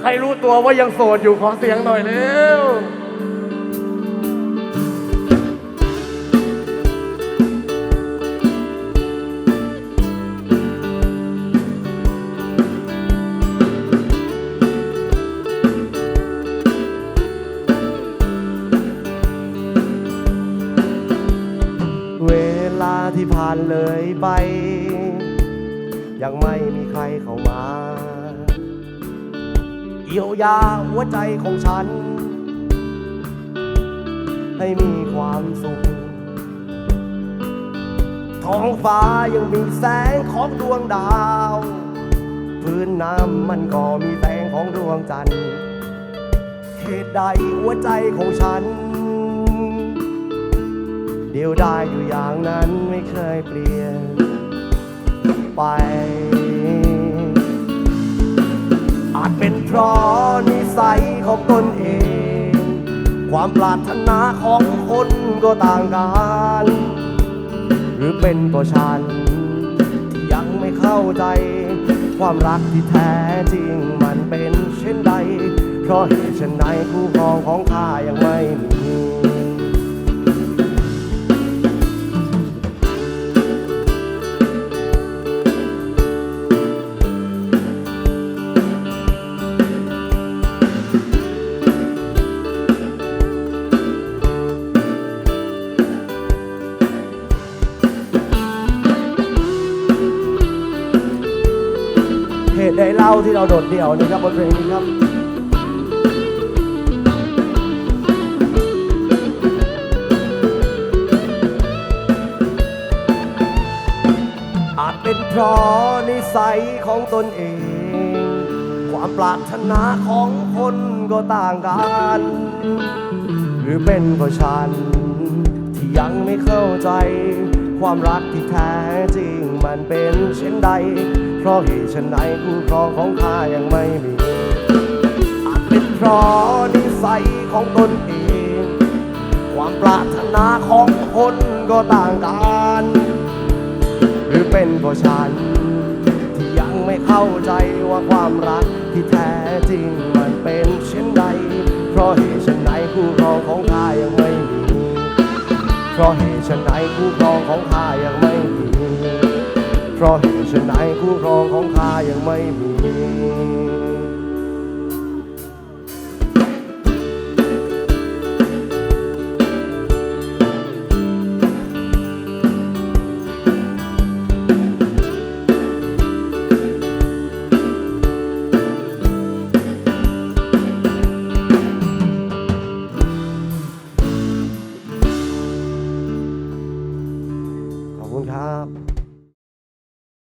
ใครรู้ตัวว่ายังโสดอยู่ขอเสียงหน่อยเร็ว เวลาที่ผ่านเลยไป ยังไม่มีใครเข้ามา เยียวยาหัวใจของฉัน ให้มีความสุข ท้องฟ้ายังมีแสงของดวงดาว พื้นน้ำมันก็มีแสงของดวงจันทร์เหตุใดหัวใจของฉัน เดียวได้อยู่อย่างนั้นไม่เคยเปลี่ยนไป เพราะนิสัยของตนเอง ความปรารถนาของคนก็ต่างกัน หรือเป็นตัวฉัน ที่ยังไม่เข้าใจ ความรักที่แท้จริงมันเป็นเช่นใด เพราะเหตุฉันใดคู่ครองของข้ายังไม่มี เหตุใดเล่าที่เราโดดเดี่ยวนะครับบนเพลงนี้ครับอาจเป็นเพราะนิสัยของตนเอง ความปรารถนาของคนก็ต่างกัน หรือเป็นเพราะฉัน ที่ยังไม่เข้าใจ ความรักที่แท้จริงมันเป็นเช่นใด เพราะเหตุเช่นใดคู่ครองของข้ายังไม่มีอาจเป็นเพราะนิสัยของตนเอง ความปรารถนาของคนก็ต่างกัน หรือเป็นเพราะฉัน ที่ยังไม่เข้าใจว่าความรักที่แท้จริงมันเป็นเช่นใด เพราะเหตุเช่นใดคู่ครองของข้ายังไม่มี เพราะเหตุเช่นใดคู่ครองของข้ายังไม่มี เพราะเหตุเช่นใดคู่ครองของข้ายังไม่มี